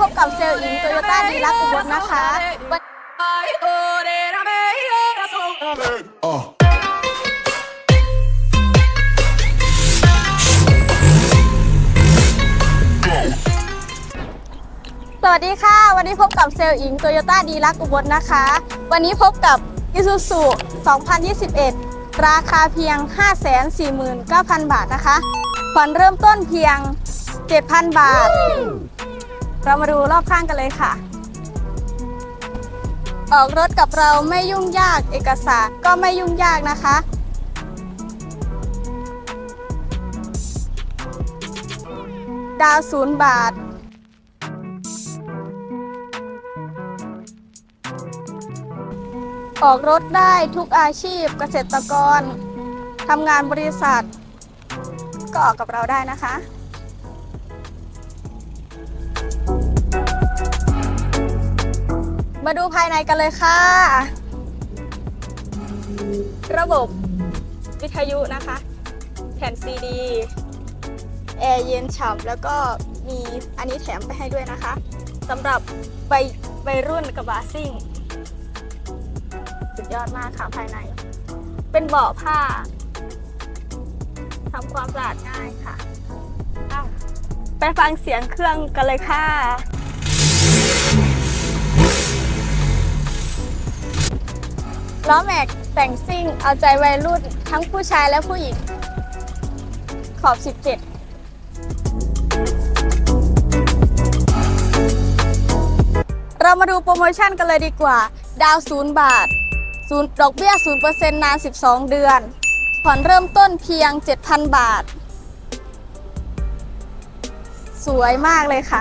พบกับเซลล์อิงโตโยต้าดีลักอุบลนะคะสวัสดีค่ะ วันนี้พบกับเซลล์อิงโตโยต้าดีลักอุบลนะคะ วันนี้พบกับ Isuzu 2021 ราคาเพียง 549,000 บาทนะคะผ่อนเริ่มต้นเพียง 7,000 บาท เรามาดูรอบข้างกันเลยค่ะ ออกรถกับเราไม่ยุ่งยากเอกสารก็ไม่ยุ่งยากนะคะ ดาวศูนย์บาท ออกรถได้ทุกอาชีพเกษตรกรทำงานบริษัท ก็ออกกับเราได้นะคะ มาดูภายในกันเลยค่ะ ระบบวิทยุนะคะ แผ่นซีดีแอร์เย็นฉ่ำแล้วก็มีอันนี้แถมไปให้ด้วยนะคะสำหรับใบวัยรุ่นกระบะซิ่งสุดยอดมากค่ะภายใน เป็นเบาะผ้าทำความสะอาดง่ายค่ะ ไปฟังเสียงเครื่องกันเลยค่ะ ล้อแม็กแต่งซิ่งเอาใจวัยรุ่นทั้งผู้ชายและผู้หญิง ขอบ 17เรามาดูโปรโมชั่นกันเลยดีกว่า ดาวศูนย์บาทศูดอกเบี้ยศูนย์เปอร์เซนต์นาน 12 เดือน ผ่อนเริ่มต้นเพียง 7,000 บาท สวยมากเลยค่ะ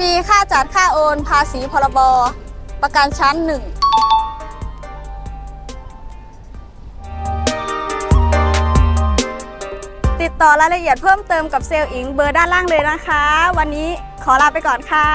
มีค่าจัดค่าโอน ภาษีพรบ ประกันชั้น 1 ติดต่อรายละเอียดเพิ่มเติมกับเซลล์อิงเบอร์ด้านล่างเลยนะคะ วันนี้ขอลาไปก่อนค่ะ